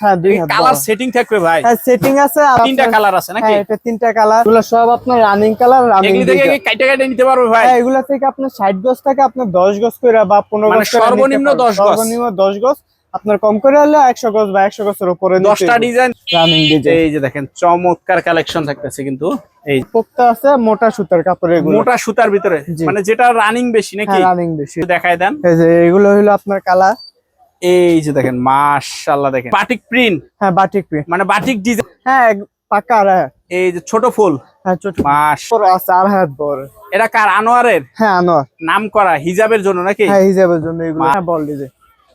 হ্যাঁ দুই colour setting থাকবে ভাই। হ্যাঁ সেটিং আছে তিনটা কালার আছে নাকি? হ্যাঁ এটা তিনটা কালার এগুলো সব আপনার রানিং কালার রানিং থেকে কাইটে কাইটে নিতে পারবে ভাই? হ্যাঁ এগুলা থেকে আপনার ষাট গজ থেকে আপনার গজ করে বা পনেরো মানে গজ সর্বনিম্ন নিতে 10 গজ। সর্বনিম্ন গজ। আপনার কম করে হলে একশো গজ বা একশো গজের উপরে দশটা ডিজাইন রানিং ডিজাইন এই যে দেখেন চমৎকার কালেকশন থাকতেছে কিন্তু। এই পোক্তা আছে মোটা সুতার কাপড় এগুলো। মোটা সুতার ভিতরে। মানে যেটা রানিং বেশি নাকি? হ্যাঁ রানিং বেশি দেখায় দেন। এই যে এগুলো হলো আপনার কালার এই যে দেখেন মাশাআল্লাহ দেখেন। Batik print. হ্যাঁ বাটিক প্রিন্ট। মানে বাটিক ডিজাইন। হ্যাঁ পাকা হ্যাঁ। এই যে ছোট ফুল। হ্যাঁ ছোট মাস বড় আছে আর হাত বড়। এটা কার আনোয়ারের? হ্যাঁ আনোয়ার। নাম করা হিজাবের জন্য নাকি? হ্যাঁ হিসাবের জন্য এগুলো। হ্যাঁ বল ডিজাইন।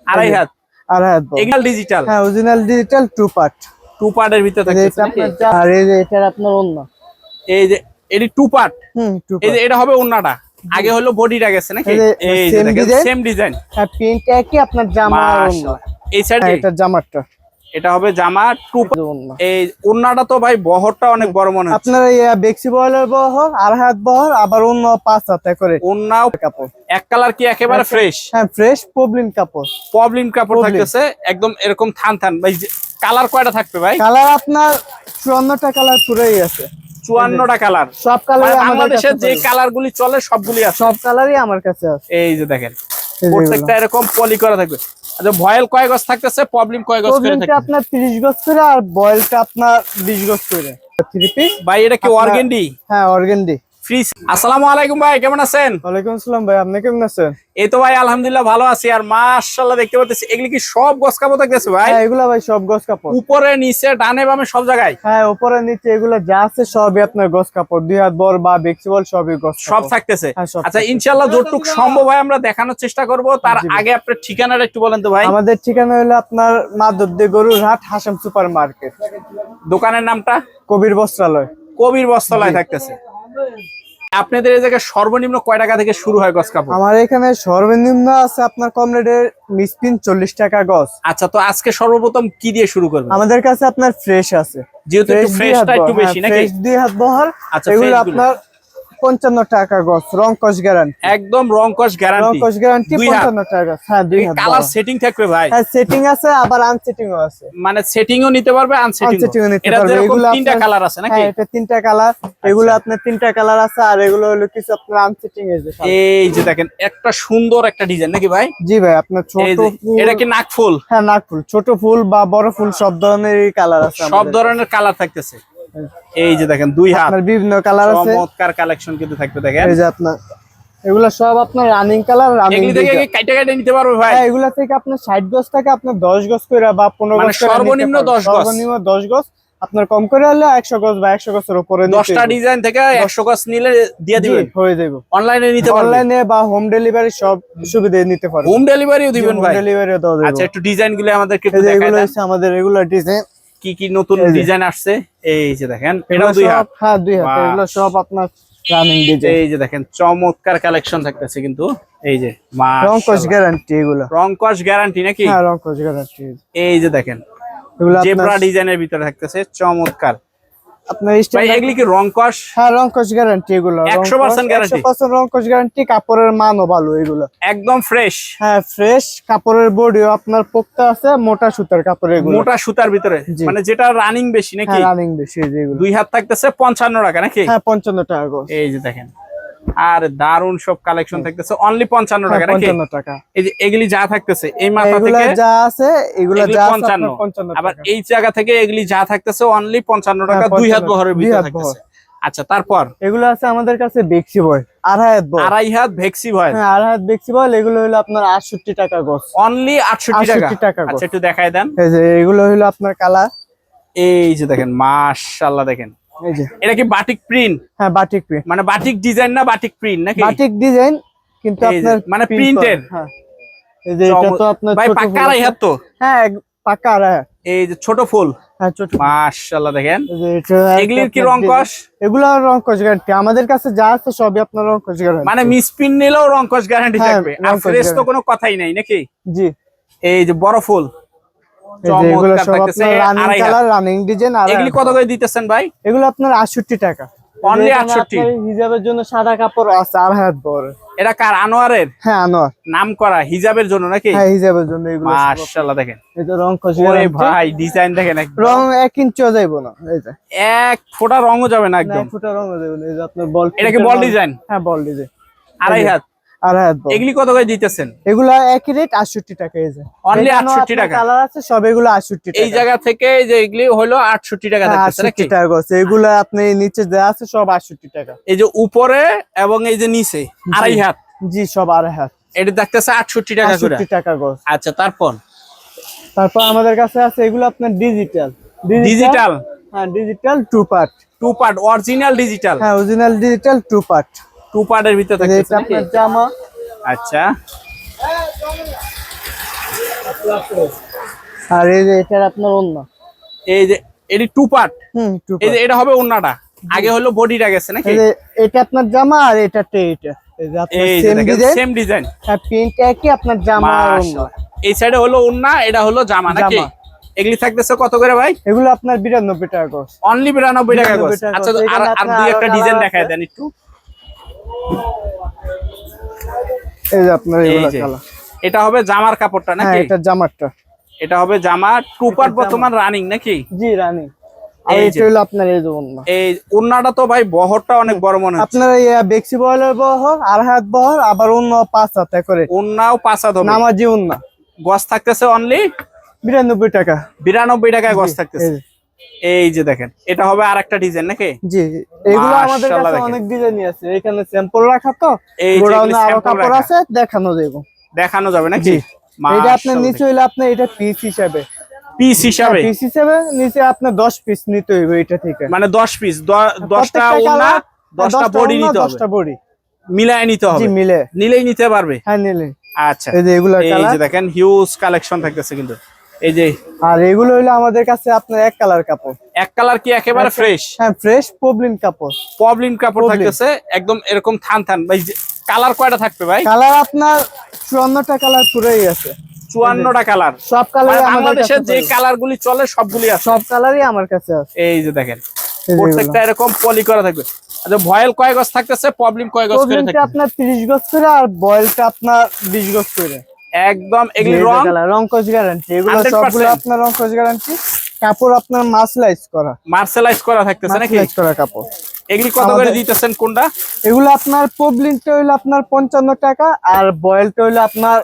আড়াই হাত। আর হাত বড়। এগুলো ডিজিটাল হ্যাঁ original digital two part two পার্টের ভিতরে এটা যা- আর এই যে এটার আপনার অন্য এই যে এটি টু পার্ট হুম টু এই যে এটা হবে ওন্নাটা আগে হলো বডিটা গেছে নাকি? এই। সেম ডিজাইন হ্যাঁ প্রিন্ট একই আপনার জামা এই সাইডে হ্যাঁ এটা জামাটা। এটা হবে জামা টু এই ওন্নাটা তো ভাই বহরটা অনেক বড় মনে হচ্ছে। আপনার এই বেক্সি বয়েলের বহর আর হাত বহর আবার অন্য পাঁচ হাতে করে ওন্নাও কাপড়। এক কালার কি একেবারে ফ্রেশ হ্যাঁ ফ্রেশ প্রবলেম কাপড়। প্রবলেম কাপড়। থাকতেছে একদম এরকম থান থান। ভাই কালার কয়টা থাকবে ভাই? কালার আপনার চুয়ান্নটা কালার পুরোই আছে। চুয়ান্নটা কালার সব কালার বাংলাদেশে যে কালার গুলি চলে সবগুলি আছে। সব কালারই আমার কাছে আছে। এই যে দেখেন প্রত্যেকটা এরকম পলি করা থাকবে। আচ্ছা ভয়েল কয় গজ থাকতেছে? প্রবলেম কয় গজ করে প্রবলেমটা আপনার 30 গজ করে আর বয়েলটা আপনার 20 গজ করে। থ্রি পিস ভাই এটা কি অর্গেন্ডি? হ্যাঁ অর্গেন্ডি। ফ্রি আসসালামু আলাইকুম ভাই কেমন আছেন? ওয়ালাইকুম আসসালাম ভাই আপনি কেমন আছেন? এই তো ভাই আলহামদুলিল্লাহ ভালো আছি আর মাশাআল্লাহ দেখতে পাচ্ছি এগুলি কি সব গছ কাপড় থাকতেছে ভাই? হ্যাঁ এগুলা ভাই সব কাপড়। উপরে নিচে ডানে বামে সব জায়গায়? হ্যাঁ উপরে নিচে এগুলা যা আছে সবই আপনার গজ কাপড়। দুই হাত বড় বা বেক্সিবল সবই সব থাকতেছে? হ্যাঁ, আচ্ছা। ইনশাআল্লাহ যতটুক সম্ভব হয় আমরা দেখানোর চেষ্টা করব। তার আগে আপনার ঠিকানাটা একটু বলেন তো ভাই। আমাদের ঠিকানা হলো আপনার মাধবদী গরুর হাট হাসাম সুপার মার্কেট। দোকানের নামটা? কবির বস্ত্রালয়। কবির বস্ত্রালয় থাকতেছে। আপনাদের এই জায়গায় সর্বনিম্ন কয় টাকা থেকে শুরু হয় গছ কাপড়? আমার এখানে সর্বনিম্ন আছে আপনার কম রেটের মিসপিন চল্লিশ টাকা গস আচ্ছা তো আজকে সর্বপ্রথম কি দিয়ে শুরু করবেন? আমাদের কাছে আপনার ফ্রেশ আছে। যেহেতু একটু ফ্রেশটা একটু বেশি নাকি? ফ্রেশ দুই হাত বহর আচ্ছা, এগুলো আপনার পঞ্চান্ন টাকা গজ রং কস গ্যারান্টি একদম রং কস রং গ্যারান্টি কস গ্যারান্টি পঞ্চান্ন টাকা হ্যাঁ দুই হাত কালার সেটিং থাকবে ভাই। হ্যাঁ সেটিং আছে আবার আনসেটিং ও আছে। মানে সেটিংও নিতে পারবে আনসেটিং Unsetting ও নিতে পারবে। এগুলো তিনটা কালার আছে নাকি? হ্যাঁ এটা তিনটা কালার এগুলো আপনার তিনটা কালার আছে আর এগুলো হলো কিছু আপনার আনসেটিং এসে এই যে দেখেন একটা সুন্দর একটা ডিজাইন নাকি ভাই? জি ভাই আপনার ছোট যে ফুল এটা কি নাকফুল হ্যাঁ নাকফুল ছোট ফুল বা বড় ফুল সব ধরনের কালার আছে সব ধরনের কালার থাকতেছে। এই যে দেখেন দুই হাত। আপনার বিভিন্ন কালার আছে। চমৎকার কালেকশন কিন্তু থাকবে দেখেন। এই যে আপনার এগুলো সব আপনার রানিং কালার রানিং এগুলি থেকে কি কাইটে কাইটে নিতে পারবে ভাই? হ্যাঁ এগুলা থেকে আপনার ষাট গজ থেকে আপনার দশ গজ করে বা পনেরো মানে গজ করে সর্বনিম্ন পারবেন। 10 গজ। সর্বনিম্ন দশ গজ। আপনার কম করে হলে একশো গজ বা একশো গজের উপরে নিতে দশটা হবে। ডিজাইন থেকে একশো গজ নিলে দিয়ে দিবেন? হয়ে যাবে অনলাইনে নিতে পারবেন অনলাইনে বা হোম ডেলিভারি সব সুবিধা নিতে পারবেন হোম ডেলিভারিও দিবেন ভাই? ডেলিভারি দেওয়া যাবে আচ্ছা একটু ডিজাইনগুলো আমাদেরকে একটু এই যে এগুলো দেন। হচ্ছে আমাদের রেগুলার ডিজাইন কি কি নতুন ডিজাইন আসছে? এই যে দেখেন এটাও দুই হাত। হ্যাঁ দুই হাত এগুলো সব আপনার রানিং ডিজাইন এই যে দেখেন চমৎকার কালেকশন থাকতেছে কিন্তু। এই যে রং কস গ্যারান্টি এগুলো। রং কস গ্যারান্টি নাকি? হ্যাঁ রং কস গ্যারান্টি এই যে দেখেন এগুলো জেব্রা ডিজাইনের ভিতরে থাকতেছে চমৎকার। আপনার ভাই এগুলি কি রং কস? হ্যাঁ রং কস গ্যারান্টি এগুলো। 100% guarantee? পার্সেন্ট রং কস গ্যারান্টি কাপড়ের মানও ভালো এগুলো। একদম ফ্রেশ হ্যাঁ ফ্রেশ কাপড়ের বডিও আপনার পোক্তা আছে মোটা সুতার কাপড় এগুলো। মোটা সুতার ভিতরে? মানে যেটা রানিং বেশি নাকি? হ্যাঁ রানিং বেশি যেগুলো দুই হাত থাকতেছে পঞ্চান্ন টাকা নাকি? হ্যাঁ পঞ্চান্ন টাকা এই যে দেখেন। আর দারুণ সব কালেকশন থাকতেছে। অনলি পঞ্চান্ন হ্যাঁ, টাকা পঞ্চান্ন টাকা। এই যে এগুলি যা থাকতেছে এই মাথা থেকে যা আছে এগুলো যা পঞ্চান্ন। পঞ্চান্ন আবার এই জায়গা থেকে এগুলি যা থাকতেছে অনলি পঞ্চান্ন টাকা হ্যাঁ, দুই হাত 55 বহরের ভিতরে থাকতেছে। আচ্ছা তারপর? এগুলো আছে আমাদের কাছে বেক্সি বয় আড়াই হাত বয় আড়াই হাত ভেক্সি ভয় হ্যাঁ আড়াই হাত বেক্সি বয় এগুলো হলো আপনার আটষট্টি টাকা গজ। অনলি আটষট্টি টাকা? 68 টাকা আচ্ছা একটু দেখাই দেন। এই যে এগুলো হলো আপনার কালার এই যে দেখেন মাশাআল্লাহ দেখেন। এটা কি বাটিক প্রিন্ট হ্যাঁ বাটিক প্রিন্ট মানে বাটিক ডিজাইন না বাটিক প্রিন্ট নাকি? বাটিক ডিজাইন কিন্তু আপনার মানে printed? হ্যাঁ এই যে এটা তো আপনার ভাই ছোট ফুল আড়াই হাত তো? হ্যাঁ পাক্কা আড়াই এই যে ছোট ফুল? হ্যাঁ ছোট মাশাআল্লাহ দেখেন। এগুলির কি রং কস? এগুলো রং কস গ্যারান্টি আমাদের কাছে যা আছে সবই আপনার রং কস গ্যারান্টি মানে মিসপিন নিলেও রং কস গ্যারান্টি হ্যাঁ, থাকবে। আর ফ্রেশ তো কোনো কথাই নাই নাকি? জি। এই যে বড় ফুল। এগুলো সব আপনার রানিং কালার রানিং ডিজাইন আর এগুলি কত করে দিতেছেন ভাই? এগুলো আপনার আটষট্টি টাকা। Only এখানে 68 হিজাবের জন্য সাদা কাপড় আছে আর হাত বড়। এটা কার আনোয়ারের? হ্যাঁ আনোয়ার। নাম করা হিজাবের জন্য নাকি? হ্যাঁ হিজাবের জন্য এগুলো সব। মাশাআল্লাহ দেখেন। রং খসে ওরে ভাই ডিজাইন দেখেন একদম। রং এক ইঞ্চিও যাইবো না এই যে। এক ফোঁটা রঙও যাবে না একদম এক ফুটা রং যাইবো না এই যে আপনার বল এটা কি বল ডিজাইন হ্যাঁ বল ডিজাইন আড়াই হাত। আর হাত এগুলি কত করে দিতেছেন? এগুলা একই রেট আটষট্টি টাকা এই যে। Only 68 টাকা? কালার আছে সব এগুলো আটষট্টি এই জায়গা থেকে এই যে এগুলি হলো আটষট্টি টাকা হ্যাঁ, 68 টাকা এগুলা আপনি নিচে যা আছে সব আটষট্টি টাকা। এই যে উপরে এবং এই যে নিচে আড়াই হাত? জি সব আড়াই হাত। এটা দেখতেছে আটষট্টি টাকা আটষট্টি আচ্ছা তারপর? তারপর আমাদের কাছে আছে এগুলো আপনার ডিজিটাল ডিজিটাল হ্যাঁ digital two part two part original digital হ্যাঁ original digital two part two পার্টের ভিতরে থাকতেছে এটা আপনার জামা। আচ্ছা। আর এই যে এটার আপনার অন্য এই যে এটি টু পার্ট হুম টু এই যে এটা হবে ওন্নাটা আগে হলো বডিটা গেছে নাকি? এটা আপনার জামা আর এটা এটা সেম ডিজাইন হ্যাঁ প্রিন্ট একই আপনার জামা আর এই সাইডে হলো ওন্না এটা হলো জামা নাকি? এগুলি থাকতেছে কত করে ভাই? এগুলো আপনার বিরানব্বই টাকা অনলি বিরানব্বই টাকা 92 আচ্ছা আর আর দুই একটা ডিজাইন। দেখায় দেন একটু। এই যে আপনার কালার এটা হবে জামার কাপড়টা হ্যাঁ নাকি? এটা জামারটা। এটা হবে জামা টু পার্ট বর্তমান রানিং নাকি? জি রানী আর এই যে। হলো আপনার এই যে এই ওন্নাটা তো ভাই বহরটা অনেক বড় মনে হচ্ছে। আপনার এই বেক্সি বহলের বহর আর হাত বহর আবার পাঁচ হাতে করে। ওন্নাও পাঁচ হাত হবে। নামাজি থাকতেছে অনলি বিরানব্বই টাকা। বিরানব্বই টাকায় গজ থাকতেছে। এই যে। দেখেন এটা হবে আর একটা ডিজাইন নাকি? জি এগুলো আমাদের কাছে অনেক ডিজাইন আছে। এখানে স্যাম্পল রাখা তো এই গোডাউনে আরও কাপড় আছে দেখানো যাবে দেখানো যাবে নাকি? এটা আপনার নিচে হইলে আপনার এটা পিস হিসাবে। পিস হিসাবে? পিস হিসাবে নিচে আপনার দশ পিস নিতে হইবে এটা থেকে। মানে দশ পিস দশটা প্রত্যেকটা ওন্না colour, দশটা বডি নিতে হবে। দশটা বডি মিলায় নিতে হবে। জি মিলে। নিলেই নিতে পারবে? হ্যাঁ নিলে। আচ্ছা। এই যে এগুলো এই যে দেখেন হিউজ কালেকশন থাকতেছে কিন্তু। এই যে আর এগুলো হইল আমাদের কাছে আপনার এক কালার কাপড়। এক কালার কি একেবারে ফ্রেশ হ্যাঁ ফ্রেশ পবলিন কাপড়। পবলিন কাপড় থাকতেছে একদম এরকম থান থান। ভাই কালার কয়টা থাকবে ভাই? কালার আপনার চুয়ান্নটা কালার পুরোই আছে। চুয়ান্নটা কালার। সব কালার আমাদের যে। কালার গুলি চলে সবগুলি আছে। সব কালারই আমার কাছে আছে। এই যে দেখেন প্রত্যেকটা এরকম পলি করা থাকবে। আচ্ছা ভয়েল কয় গজ থাকতেছে? প্রবলেম কয় গজ করে থাকবে? আপনার 30 গজ করে আর বয়েলটা আপনার 20 গজ করে। একদম এগুলি রং? রংকোজ রং কোচ গ্যারান্টি এগুলো 100% সবগুলো আপনার রং কোচ গ্যারান্টি কাপড় আপনার মার্সেলাইজ করা। মার্সেলাইজ করা থাকতেছে নাকি? মার্সেলাইজ করা কাপড়। এগুলি কত করে দিতেছেন কোনটা? এগুলো আপনার পবলিনটা হইল আপনার পঞ্চান্ন টাকা আর বয়েলটা হইল আপনার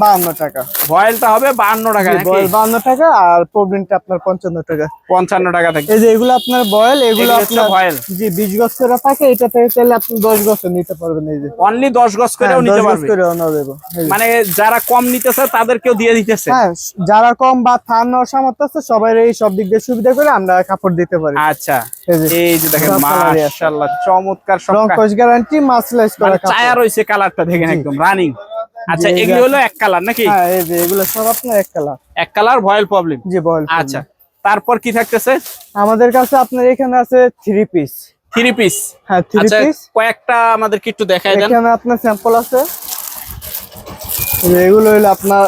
বাহান্ন টাকা। ভয়েলটা হবে বাহান্ন টাকা নাকি? বয়েল বাহান্ন টাকা আর পবলিনটা আপনার পঞ্চান্ন টাকা। পঞ্চান্ন টাকা থাকবে এই যে এগুলো আপনার বয়েল এগুলো আপনার ভয়েল জি বিশ গজ করে থাকে এটা থেকে চাইলে আপনি দশ গজ নিতে পারবেন এই যে। অনলি দশ গজ করেও হ্যাঁ, নিতে দশ গজ পারবে। করে অন্য দেবো মানে যারা কম নিতেছে তাদেরকেও দিয়ে দিতেছে। হ্যাঁ যারা কম বা থান সামর্থ্য আছে সবাই এই সব দিক দিয়ে সুবিধা করে আমরা কাপড় দিতে পারি। আচ্ছা। এই যে দেখেন। চমৎকার সব গ্যারান্টি মাসলাইজ করা মানে চায়া কালারটা দেখেন একদম রানিং আচ্ছা হলো এক কালার নাকি? হ্যাঁ এই যে এগুলো সব আপনার এক কালার এক কালার ভয়েল প্রবলেম জি আচ্ছা তারপর কি থাকতেছে? আমাদের কাছে আপনার এখানে আছে থ্রি পিস থ্রি পিস হ্যাঁ থ্রি আচ্ছা পিস কয়েকটা আমাদেরকে একটু দেখাই দেন। এখানে আপনার স্যাম্পল আছে। এগুলো হলো আপনার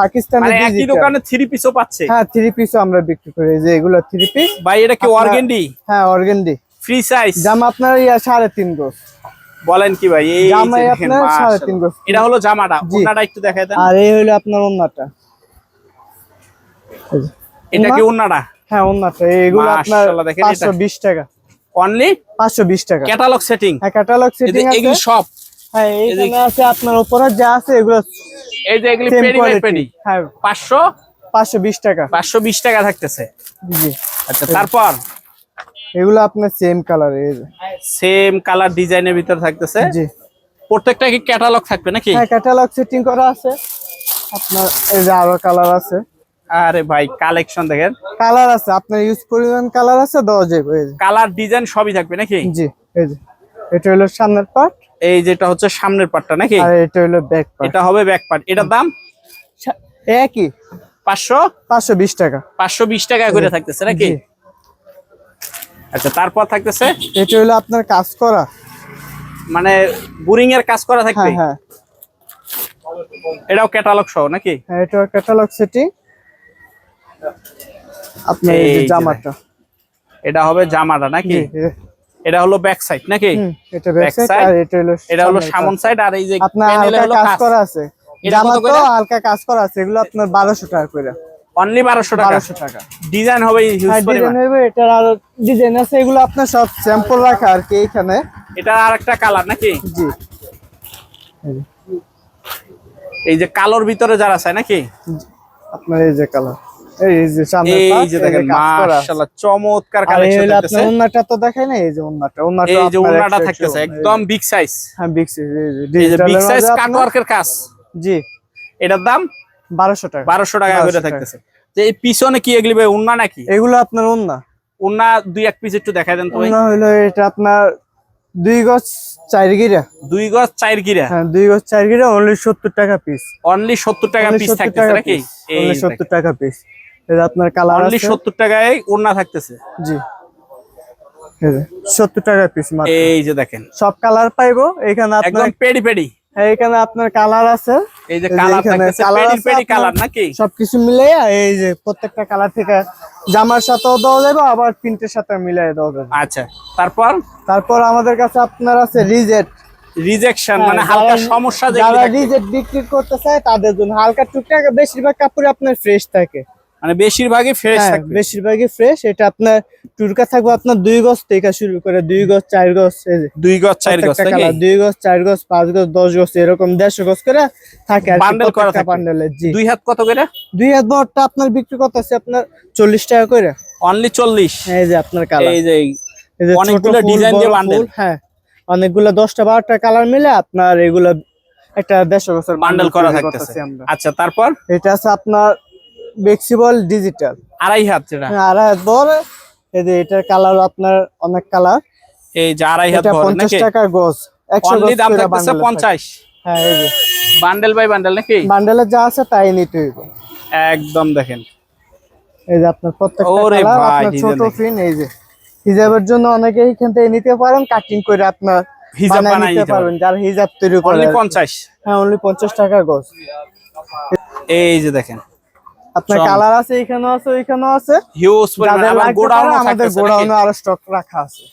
পাকিস্তানি মানে একই দোকানে থ্রি পিসও পাচ্ছে। হ্যাঁ থ্রি পিসও আমরা বিক্রি করি। যে এগুলো থ্রি পিস ভাই এটা কি অর্গেন্ডি? হ্যাঁ অর্গেন্ডি। ফ্রি সাইজ জামা আপনার ইয়া সাড়ে তিন গোস। বলেন কি ভাই এই আপনার সাড়ে তিন গজ। এটা হলো জামাটা। ওনাটা একটু দেখাই দেন। আর এই হলো আপনার যে। এটা কি? ওনাটা হ্যাঁ ওন্নাটা। এগুলো আপনার মাশাআল্লাহ, দেখেন এটা। পাঁচশো বিশ টাকা। অনলি পাঁচশো বিশ টাকা। ক্যাটালগ সেটিং হ্যাঁ ক্যাটালগ সেটিং আছে। সব হ্যাঁ এইখানে আছে আপনার উপরে যা আছে এগুলো এই যে এগুলি পেডি বাই পেডি হ্যাঁ। পাঁচশো? পাঁচশো বিশ টাকা। পাঁচশো বিশ টাকা থাকতেছে। জি। আচ্ছা তারপর? এগুলো আপনার সেম কালার এই যে। সেম কালার ডিজাইনের ভিতর থাকতেছে। জি। প্রত্যেকটা কি ক্যাটালগ থাকবে নাকি? হ্যাঁ ক্যাটালগ সেটিং করা আছে। আপনার এই যে আরও কালার আছে। আরে ভাই কালেকশন দেখেন। কালার আছে আপনার ইউজ পরিমাণ কালার আছে দেওয়া যাবে যে। কালার ডিজাইন সবই থাকবে নাকি? জি এই যে। এটা হলো সামনের পার্ট এই যেটা হচ্ছে সামনের পার্টটা নাকি? আর এটা হলো ব্যাক পার্ট এটা হবে ব্যাক পার্ট এটার দাম? একই। পাঁচশো? পাঁচশো বিশ টাকা। পাঁচশো বিশ টাকা করে থাকতেছে নাকি? আচ্ছা তারপর থাকতেছে? এটা হলো আপনার কাজ করা। মানে বোরিং এর কাজ করা থাকবে? হ্যাঁ হ্যাঁ। এটাও ক্যাটালগ সহ নাকি? হ্যাঁ, এটা ক্যাটালগ সেটিং আপনি জামাটা। এটা হবে জামাটা নাকি? এটা হলো ব্যাক সাইড নাকি? এটা ব্যাক সাইড আর এটা হলো এটা হলো সামন সাইড আর এই যে প্যানেলে হলো কাজ করা আছে। জামা তো হালকা কাজ করা আছে এগুলো আপনার বারোশো টাকা করে। অনলি বারোশো টাকা। বারোশো টাকা। ডিজাইন হবে হিউজ পরিমাণ। ডিজাইন হবে এটার আরও ডিজাইন আছে এগুলো আপনার সব স্যাম্পল রাখা আর কি এইখানে। এটা আর একটা কালার নাকি? জি। এই যে কালোর ভিতরে যারা আছে নাকি? আপনার এই যে কালার এই যে সামনে এই যে দেখেন মাশাআল্লাহ চমৎকার কালেকশন থাকতেছে আপনার ওন্নাটা তো দেখাই না এই যে ওন্নাটা ওন্নাটা এই যে আপনার ওড়নাটা 100 থাকতেছে একদম বিগ সাইজ হ্যাঁ বিগ সাইজ এই যে এই যে digital বিগ সাইজ কাটওয়ার্কের কাজ। জি। এটার দাম? বারোশো টাকা। বারোশো টাকা করে থাকতেছে। যে এই পিছনে কি এগুলি ভাই উন্না নাকি? এগুলো আপনার ওন্না। উন্না দুই এক পিস একটু দেখাই দেন তো ভাই। ওন্না হইল এটা আপনার দুই গজ চার গিরা। দুই গজ চার গিরা। হ্যাঁ দুই গজ চার গিরা অনলি সত্তর টাকা পিস অনলি সত্তর টাকা পিস থাকতেছে নাকি? এই সত্তর টাকা পিস এটা আপনার কালার আছে। সত্তর টাকায় উন্না থাকতেছে। জি। সত্তর টাকা পিস মাত্র। এই যে দেখেন। সব কালার পাইবো। এখানে আপনার একদম পেডি পেডি। হ্যাঁ, এখানে আপনার কালার আছে। এই যে কালার থাকতেছে পেডি পেডি কালার নাকি? সবকিছু মিলে এই যে প্রত্যেকটা কালার থেকে জামার সাথেও দেওয়া যাবে আবার প্রিন্টের সাথে মিলাই দেওয়া যাবে। আচ্ছা তারপর? তারপর আমাদের কাছে আপনার আছে রিজেট রিজেকশন মানে হালকা সমস্যা হ্যাঁ, যারা রিজেক্ট বিক্রি করতে চায় তাদের জন্য হালকা টুকটাক বেশিরভাগ কাপড় আপনার ফ্রেশ থাকে। মানে বেশিরভাগই ফ্রেশ হ্যাঁ, বেশিরভাগই ফ্রেশ এটা আপনার টুরকা থাকবে আপনার দুই গজ থেকে শুরু করে দুই গজ চার গজ দুই গজ চার গজ দুই গজ চার গজ পাঁচ গজ দশ গজ এরকম দেড়শো গজ করে থাকে Bundle করা থাকে। বান্ডেলে জি। দুই হাত কত করে? দুই হাত বড়টা আপনার বিক্রি করতেছে আপনার চল্লিশ টাকা করে। অনলি চল্লিশ? এই যে আপনার কালার এই যে এই যে অনেকগুলো design দিয়ে। ফুল, হ্যাঁ। অনেকগুলো দশটা বারোটা কালার মিলে আপনার এগুলো একটা দেড়শো বছর বান্ডেল করা থাকতেছে। আচ্ছা তারপর? এটা আছে আপনার ফ্লেক্সিবল ডিজিটাল আড়াই হাত যেটা। আড়াই হাত বড়। এই যে এটার কালার আপনার অনেক কালার এই যে আড়াই হাত বড় পঞ্চাশ টাকা গজ। একশো অনলি গজ দাম করে থাকতেছে bundle থাকে। পঞ্চাশ। হ্যাঁ এই যে। বান্ডেল বাই বান্ডেল নাকি? বান্ডেলে যা আছে তাই নিতে হইব। একদম দেখেন। এই যে আপনার প্রত্যেকটা কালার আপনার ছোট। ফিন এই যে। হিজাবের জন্য অনেকে এখান থেকে নিতে পারেন কাটিং করে আপনার হিজাব বানায় নিতে পারবেন যার হিজাব তৈরি করে অনলি আর কি। পঞ্চাশ। হ্যাঁ অনলি পঞ্চাশ টাকা গজ। এই যে দেখেন। আপনার কালার আছে এখানেও আছে ওইখানেও আছে। হিউজ পরিমাণ যাদের গোডাউন আমাদের গোডাউনে আরও স্টক রাখা আছে।